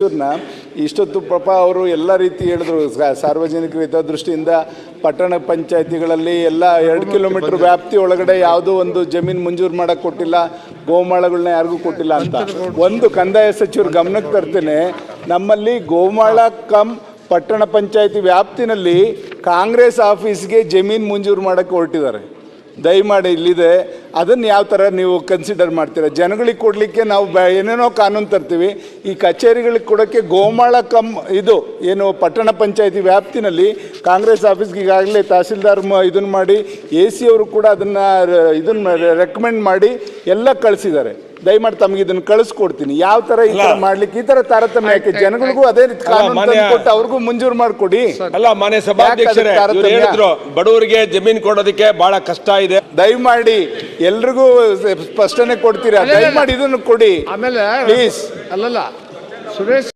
ಇವ್ರನ್ನ ಇಷ್ಟೊತ್ತು ಪಾಪ ಅವರು ಎಲ್ಲ ರೀತಿ ಹೇಳಿದ್ರು. ಸಾರ್ವಜನಿಕರ ಸಾರ್ವಜನಿಕ ಹಿತದೃಷ್ಟಿಯಿಂದ ಪಟ್ಟಣ ಪಂಚಾಯತಿಗಳಲ್ಲಿ ಎಲ್ಲ ಎರಡು ಕಿಲೋಮೀಟರ್ ವ್ಯಾಪ್ತಿ ಒಳಗಡೆ ಯಾವುದೋ ಒಂದು ಜಮೀನು ಮಂಜೂರು ಮಾಡಕ್ಕೆ ಕೊಟ್ಟಿಲ್ಲ ಗೋಮಾಳಗಳನ್ನ ಯಾರಿಗೂ ಕೊಟ್ಟಿಲ್ಲ ಅಂತ. ಒಂದು ಕಂದಾಯ ಸಚಿವರು ಗಮನಕ್ಕೆ ತರ್ತೇನೆ ನಮ್ಮಲ್ಲಿ ಗೋಮಾಳ ಕಮ್ ಪಟ್ಟಣ ಪಂಚಾಯತಿ ವ್ಯಾಪ್ತಿನಲ್ಲಿ ಕಾಂಗ್ರೆಸ್ ಆಫೀಸ್ಗೆ ಜಮೀನು ಮಂಜೂರು ಮಾಡಕ್ಕೆ ಹೊರಟಿದ್ದಾರೆ. ದಯಮಾಡಿ ಇಲ್ಲಿದೆ ಅದನ್ನು ಯಾವ ಥರ ನೀವು ಕನ್ಸಿಡರ್ ಮಾಡ್ತೀರಾ? ಜನಗಳಿಗೆ ಕೊಡಲಿಕ್ಕೆ ನಾವು ಬ ಏನೇನೋ ಕಾನೂನು ತರ್ತೀವಿ. ಈ ಕಚೇರಿಗಳಿಗೆ ಕೊಡೋಕ್ಕೆ ಗೋಮಾಳ ಕಮ್ ಇದು, ಏನು ಪಟ್ಟಣ ಪಂಚಾಯತಿ ವ್ಯಾಪ್ತಿನಲ್ಲಿ ಕಾಂಗ್ರೆಸ್ ಆಫೀಸ್ಗೆ ಈಗಾಗಲೇ ತಹಸೀಲ್ದಾರ್ ಇದನ್ನು ಮಾಡಿ, ಎ ಸಿ ಅವರು ಕೂಡ ಅದನ್ನು ಇದನ್ನು ರೆಕಮೆಂಡ್ ಮಾಡಿ ಎಲ್ಲ ಕಳಿಸಿದ್ದಾರೆ. ದಯಮಾಡಿ ತಮಗೆ ಇದನ್ನ ಕಳಿಸ್ಕೊಡ್ತೀನಿ. ಯಾವ ತರ ಈ ತರ ಮಾಡ್ಲಿಕ್ಕೆ ಈ ತರ ತಾರತಮ್ಯ ಯಾಕೆ ಜನಗಳಿಗೂ ಅದೇ ರೀತಿ ಕಾನೂನು ತಂದು ತಂದ್ಕೊಟ್ಟು ಅವ್ರಿಗೂ ಮಂಜೂರು ಮಾಡ್ಕೊಡಿ. ಅಲ್ಲ ಮಾನ್ಯ ಸಭಾಧ್ಯಕ್ಷರೇ ಇವ್ರು ಹೇಳಿದ್ರು ಬಡವರಿಗೆ ಜಮೀನ್ ಕೊಡೋದಕ್ಕೆ ಬಹಳ ಕಷ್ಟ ಇದೆ. ದಯಮಾಡಿ ಎಲ್ರಿಗೂ ಸ್ಪಷ್ಟನೆ ಕೊಡ್ತೀರಾ? ದಯಮಾಡಿ ಇದನ್ನು ಕೊಡಿ. ಆಮೇಲೆ ಪ್ಲೀಸ್ ಅಲ್ಲಲ್ಲ ಸುರೇಶ್